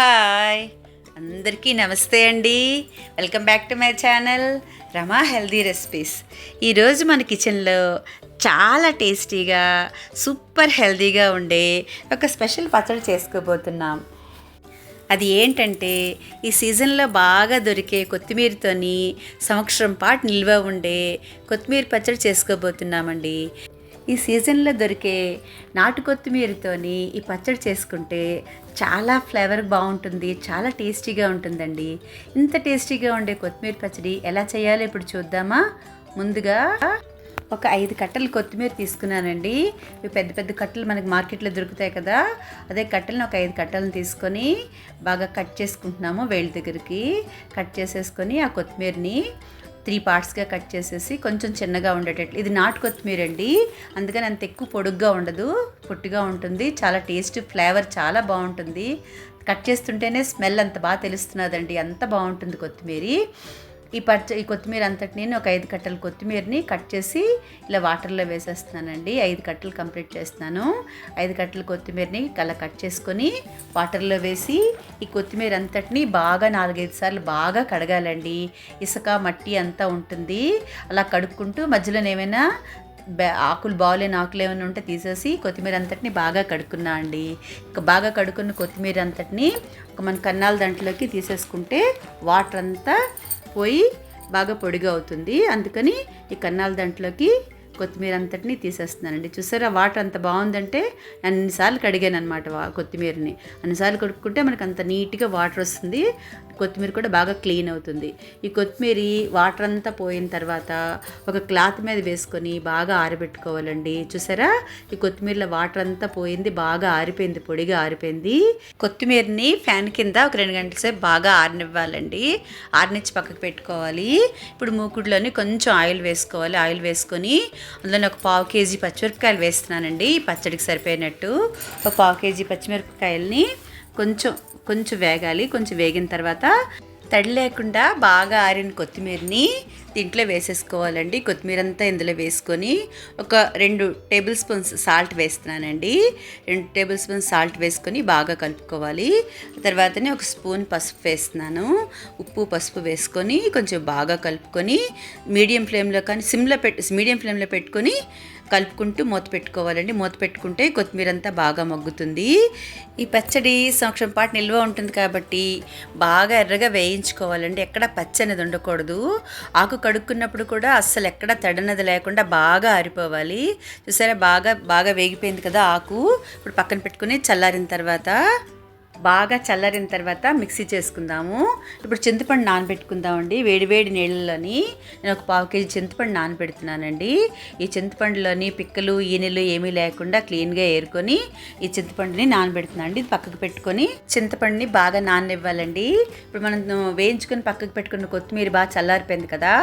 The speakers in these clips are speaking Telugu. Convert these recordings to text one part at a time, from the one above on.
హాయ్. అందరికీ నమస్తే అండి. Welcome back to my channel Rama healthy recipes. ఈరోజు మన కిచెన్లో చాలా టేస్టీగా సూపర్ హెల్దీగా ఉండే ఒక స్పెషల్ పచ్చడి చేసుకోబోతున్నాం. అది ఏంటంటే ఈ సీజన్లో బాగా దొరికే కొత్తిమీరతోని సంవత్సరం పాటు నిల్వ ఉండే కొత్తిమీర పచ్చడి చేసుకోబోతున్నామండి. ఈ సీజన్లో దొరికే నాటు కొత్తిమీరతోని ఈ పచ్చడి చేసుకుంటే చాలా ఫ్లేవర్ బాగుంటుంది చాలా టేస్టీగా ఉంటుందండి. ఇంత టేస్టీగా ఉండే కొత్తిమీర పచ్చడి ఎలా చేయాలో ఇప్పుడు చూద్దామా? ముందుగా ఒక ఐదు కట్టలు కొత్తిమీర తీసుకున్నానండి. ఇవి పెద్ద పెద్ద కట్టలు మనకి మార్కెట్లో దొరుకుతాయి కదా. అదే కట్టలను ఒక ఐదు కట్టలను తీసుకొని బాగా కట్ చేసుకుంటున్నాము వేళ్ళ దగ్గరికి. కట్ చేసేసుకొని ఆ కొత్తిమీరని త్రీ పార్ట్స్గా కట్ చేసేసి కొంచెం చిన్నగా ఉండేటట్లు ఇది నాటు కొత్తిమీర అండి. అందుకని అంత ఎక్కువ పొడుగ్గా ఉండదు. పొట్టిగా ఉంటుంది. చాలా టేస్ట్ ఫ్లేవర్ చాలా బాగుంటుంది. కట్ చేస్తుంటేనే స్మెల్ అంత బాగా తెలుస్తున్నదండి. అంత బాగుంటుంది కొత్తిమీర. ఈ పచ్చ ఈ కొత్తిమీర అంతటిని ఒక ఐదు కట్టల కొత్తిమీరని కట్ చేసి ఇలా వాటర్లో వేసేస్తున్నానండి. ఐదు కట్టలు కంప్లీట్ చేస్తున్నాను. ఐదు కట్టల కొత్తిమీరని అలా కట్ చేసుకొని వాటర్లో వేసి ఈ కొత్తిమీర అంతటిని బాగా నాలుగైదు సార్లు బాగా కడగాలండి. ఇసుక మట్టి అంతా ఉంటుంది. అలా కడుక్కుంటూ మధ్యలో ఏమైనా ఆకులు బాగోలేని ఆకులు ఏమైనా ఉంటే తీసేసి కొత్తిమీర అంతటిని బాగా కడుక్కున్నా అండి. బాగా కడుక్కున్న కొత్తిమీర అంతటిని ఒక మన కన్నాల దాంట్లోకి తీసేసుకుంటే వాటర్ అంతా పోయి బాగా పొడిగా అవుతుంది అందుకని ఈ కన్నాల దాంట్లోకి కొత్తిమీర అంతటిని తీసేస్తున్నానండి. చూసారా? వాటర్ అంత బాగుందంటే అన్నిసార్లు కడిగాను అనమాట కొత్తిమీరని. అన్నిసార్లు కడుక్కుంటే మనకు అంత నీట్గా వాటర్ వస్తుంది. కొత్తిమీర కూడా బాగా క్లీన్ అవుతుంది. ఈ కొత్తిమీర వాటర్ అంతా పోయిన తర్వాత ఒక క్లాత్ మీద వేసుకొని బాగా ఆరబెట్టుకోవాలండి. చూసారా? ఈ కొత్తిమీరలో వాటర్ అంతా పోయింది బాగా ఆరిపోయింది పొడిగా ఆరిపోయింది. కొత్తిమీరని ఫ్యాన్ కింద ఒక రెండు గంటల సేపు బాగా ఆరనివ్వాలండి. ఆరనిచ్చి పక్కకు పెట్టుకోవాలి. ఇప్పుడు మూకుడులోని కొంచెం ఆయిల్ వేసుకోవాలి. ఆయిల్ వేసుకొని అందులో ఒక పావు కేజీ పచ్చిమిరపకాయలు వేస్తున్నానండి. ఈ పచ్చడికి సరిపోయినట్టు ఒక పావు కేజీ పచ్చిమిరపకాయలని కొంచెం కొంచెం వేగాలి. కొంచెం వేగిన తర్వాత తడి లేకుండా బాగా ఆరిన కొత్తిమీరని దీంట్లో వేసేసుకోవాలండి. కొత్తిమీర అంతా ఇందులో వేసుకొని ఒక రెండు టేబుల్ స్పూన్స్ సాల్ట్ వేస్తున్నానండి. రెండు టేబుల్ స్పూన్స్ సాల్ట్ వేసుకొని బాగా కలుపుకోవాలి. తర్వాతనే ఒక స్పూన్ పసుపు వేస్తున్నాను. ఉప్పు పసుపు వేసుకొని కొంచెం బాగా కలుపుకొని మీడియం ఫ్లేమ్లో కానీ సిమ్లో పెట్టి మీడియం ఫ్లేమ్లో పెట్టుకొని కలుపుకుంటూ మూత పెట్టుకోవాలండి. మూత పెట్టుకుంటే కొత్తిమీర అంతా బాగా మగ్గుతుంది. ఈ పచ్చడి సంవత్సరం పాటు నిల్వ ఉంటుంది కాబట్టి బాగా ఎర్రగా వేయించుకోవాలండి. ఎక్కడ పచ్చనిది ఉండకూడదు. ఆకు కడుక్కున్నప్పుడు కూడా అస్సలు ఎక్కడ తడనది లేకుండా బాగా ఆరిపోవాలి. చూసారా? బాగా బాగా వేగిపోయింది కదా ఆకు. ఇప్పుడు పక్కన పెట్టుకుని చల్లారిన తర్వాత బాగా చల్లారిన తర్వాత మిక్సీ చేసుకుందాము. ఇప్పుడు చింతపండు నానబెట్టుకుందామండి. వేడి వేడి నీళ్ళలోని నేను ఒక పావు కేజీ చింతపండు నానబెడుతున్నానండి. ఈ చింతపండులోని పిక్కలు ఈనెలు ఏమీ లేకుండా క్లీన్గా ఏరుకొని ఈ చింతపండుని నానబెడుతున్నాను అండి. ఇది పక్కకు పెట్టుకొని చింతపండుని బాగా నాననివ్వాలండి. ఇప్పుడు మనం వేయించుకొని పక్కకు పెట్టుకున్న కొత్తిమీర బాగా చల్లారిపోయింది కదా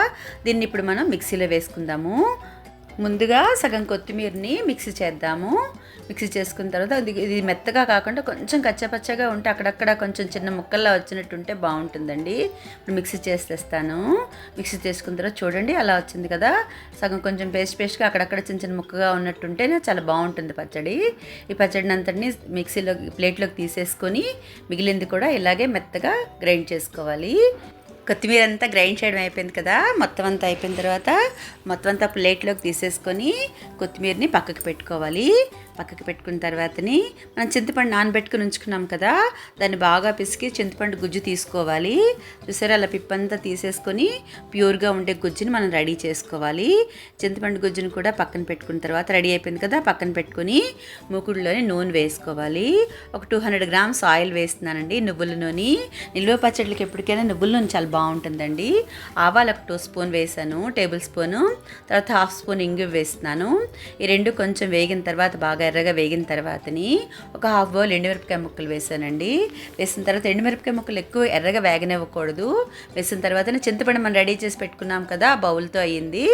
దీన్ని ఇప్పుడు మనం మిక్సీలో వేసుకుందాము. ముందుగా సగం కొత్తిమీరని మిక్సీ చేద్దాము. మిక్సీ చేసుకున్న తర్వాత ఇది ఇది మెత్తగా కాకుండా కొంచెం కచ్చపచ్చగా ఉంటే అక్కడక్కడ కొంచెం చిన్న ముక్కల్లా వచ్చినట్టు ఉంటే బాగుంటుందండి. ఇప్పుడు మిక్సీ చేసేస్తాను. మిక్సీ చేసుకున్న తర్వాత చూడండి అలా వచ్చింది కదా. సగం కొంచెం పేస్ట్ పేస్ట్గా అక్కడక్కడ చిన్న చిన్న ముక్కగా ఉన్నట్టుంటేనే చాలా బాగుంటుంది పచ్చడి. ఈ పచ్చడిని అంతటిని మిక్సీలో ప్లేట్లోకి తీసేసుకొని మిగిలింది కూడా ఇలాగే మెత్తగా గ్రైండ్ చేసుకోవాలి. కొత్తిమీర అంతా గ్రైండ్ చేయడం అయిపోయింది కదా మొత్తం అంతా అయిపోయిన తర్వాత మొత్తం అంతా ప్లేట్లోకి తీసేసుకొని కొత్తిమీరని పక్కకు పెట్టుకోవాలి. పక్కకు పెట్టుకున్న తర్వాతని మనం చింతపండు నానబెట్టుకుని ఉంచుకున్నాం కదా దాన్ని బాగా పిసికి చింతపండు గుజ్జు తీసుకోవాలి. చూసారా అలా పిప్పంతా తీసేసుకొని ప్యూర్గా ఉండే గుజ్జుని మనం రెడీ చేసుకోవాలి. చింతపండు గుజ్జుని కూడా పక్కన పెట్టుకున్న తర్వాత రెడీ అయిపోయింది కదా పక్కన పెట్టుకొని మూకుడులోని నూనె వేసుకోవాలి. ఒక టూ హండ్రెడ్ గ్రామ్స్ ఆయిల్ వేస్తున్నానండి నువ్వుల నూనె. నిల్వ పచ్చడికి ఎప్పటికైనా నువ్వుల నూనె చాలా బాగుంటుందండి. ఆవాలకు ఒక టూ స్పూన్ వేసాను టేబుల్ స్పూను. తర్వాత హాఫ్ స్పూన్ ఇంగు వేస్తున్నాను. ఈ రెండు కొంచెం వేగిన తర్వాత బాగా ఎర్రగా వేగిన తర్వాతని ఒక హాఫ్ బౌల్ ఎండుమిరపకాయ ముక్కలు వేసానండి. వేసిన తర్వాత ఎండుమిరపకాయ ముక్కలు ఎక్కువ ఎర్రగా వేగనివ్వకూడదు. వేసిన తర్వాత చింతపండు మనం రెడీ చేసి పెట్టుకున్నాం కదా బౌల్తో అయ్యింది.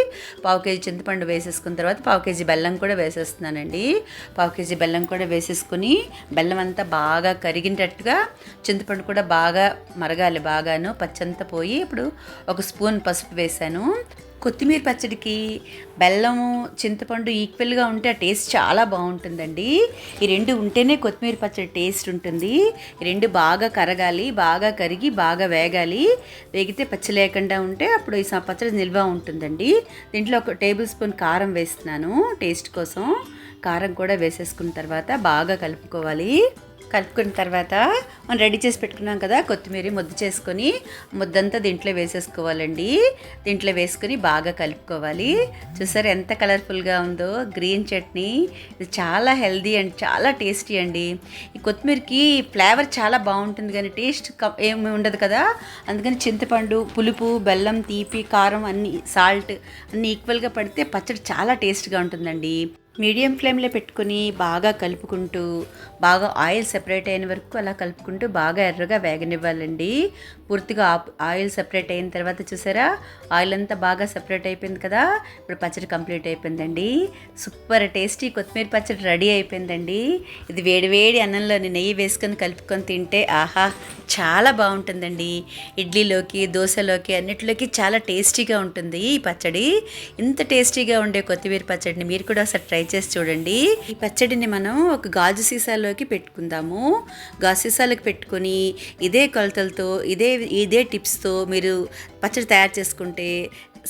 పావు కేజీ చింతపండు వేసేసుకున్న తర్వాత పావు కేజీ బెల్లం కూడా వేసేస్తున్నానండి. పావు కేజీ బెల్లం కూడా వేసేసుకుని బెల్లం అంతా బాగా కరిగినట్టుగా చింతపండు కూడా బాగా మరగాలి బాగాను పచ్చంతా పోయి ఇప్పుడు ఒక స్పూన్ పసుపు వేసాను కొత్తిమీర పచ్చడికి బెల్లము చింతపండు ఈక్వల్గా ఉంటే ఆ టేస్ట్ చాలా బాగుంటుందండి. ఈ రెండు ఉంటేనే కొత్తిమీర పచ్చడి టేస్ట్ ఉంటుంది. ఈ రెండు బాగా కరగాలి బాగా కరిగి బాగా వేగాలి. వేగితే పచ్చి లేకుండా ఉంటే అప్పుడు ఈ పచ్చడి నిల్వ ఉంటుందండి. దీంట్లో ఒక టేబుల్ స్పూన్ కారం వేస్తున్నాను టేస్ట్ కోసం. కారం కూడా వేసేసుకున్న తర్వాత బాగా కలుపుకోవాలి. కలుపుకున్న తర్వాత మనం రెడీ చేసి పెట్టుకున్నాం కదా కొత్తిమీర ముద్ద చేసుకొని ముద్దంతా దీంట్లో వేసేసుకోవాలండి. దీంట్లో వేసుకొని బాగా కలుపుకోవాలి. చూసారు ఎంత కలర్ఫుల్గా ఉందో గ్రీన్ చట్నీ. ఇది చాలా హెల్దీ అండ్ చాలా టేస్టీ అండి. ఈ కొత్తిమీరకి ఫ్లేవర్ చాలా బాగుంటుంది కానీ టేస్ట్ ఏమి ఉండదు కదా. అందుకని చింతపండు పులుపు బెల్లం తీపి కారం అన్ని సాల్ట్ అన్ని ఈక్వల్గా పడితే పచ్చడి చాలా టేస్ట్గా ఉంటుందండి. మీడియం ఫ్లేమ్లో పెట్టుకొని బాగా కలుపుకుంటూ బాగా ఆయిల్ సెపరేట్ అయిన వరకు అలా కలుపుకుంటూ బాగా ఎర్రగా వేగనివ్వాలండి. పూర్తిగా ఆయిల్ సెపరేట్ అయిన తర్వాత చూసారా? ఆయిల్ అంతా బాగా సెపరేట్ అయిపోయింది కదా? ఇప్పుడు పచ్చడి కంప్లీట్ అయిపోయిందండి. సూపర్ టేస్టీ కొత్తిమీర పచ్చడి రెడీ అయిపోయిందండి. ఇది వేడివేడి అన్నంలోని నెయ్యి వేసుకొని కలుపుకొని తింటే ఆహా చాలా బాగుంటుందండి. ఇడ్లీలోకి దోశలోకి అన్నిటిలోకి చాలా టేస్టీగా ఉంటుంది ఈ పచ్చడి. ఇంత టేస్టీగా ఉండే కొత్తిమీర పచ్చడిని మీరు కూడా ఒకసారి ట్రై చేసి చూడండి. ఈ పచ్చడిని మనం ఒక గాజు సీసాలోకి పెట్టుకుందాం. గాజు సీసాలకు పెట్టుకొని ఇదే కొలతలతో ఇదే ఇదే టిప్స్తో మీరు పచ్చడి తయారు చేసుకుంటే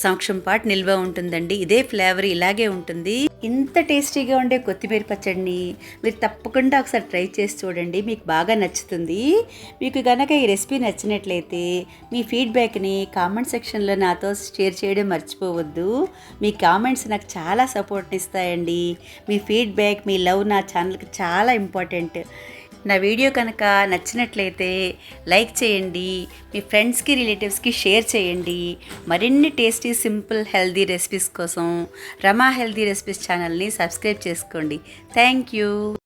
సంవత్సరం పాటు నిల్వ ఉంటుందండి. ఇదే ఫ్లేవర్ ఇలాగే ఉంటుంది. ఇంత టేస్టీగా ఉండే కొత్తిమీర పచ్చడిని మీరు తప్పకుండా ఒకసారి ట్రై చేసి చూడండి. మీకు బాగా నచ్చుతుంది. మీకు కనుక ఈ రెసిపీ నచ్చినట్లయితే మీ ఫీడ్బ్యాక్ని కామెంట్ సెక్షన్లో నాతో షేర్ చేయడం మర్చిపోవద్దు. మీ కామెంట్స్ నాకు చాలా సపోర్ట్ ఇస్తాయండి. మీ ఫీడ్బ్యాక్ మీ లవ్ నా ఛానల్కి చాలా ఇంపార్టెంట్. నా వీడియో కనుక నచ్చినట్లయితే లైక్ చేయండి మీ ఫ్రెండ్స్కి రిలేటివ్స్కి షేర్ చేయండి. మరిన్ని టేస్టీ సింపుల్ హెల్దీ రెసిపీస్ కోసం రమా హెల్దీ రెసిపీస్ ఛానల్ని సబ్స్క్రైబ్ చేసుకోండి. Thank you.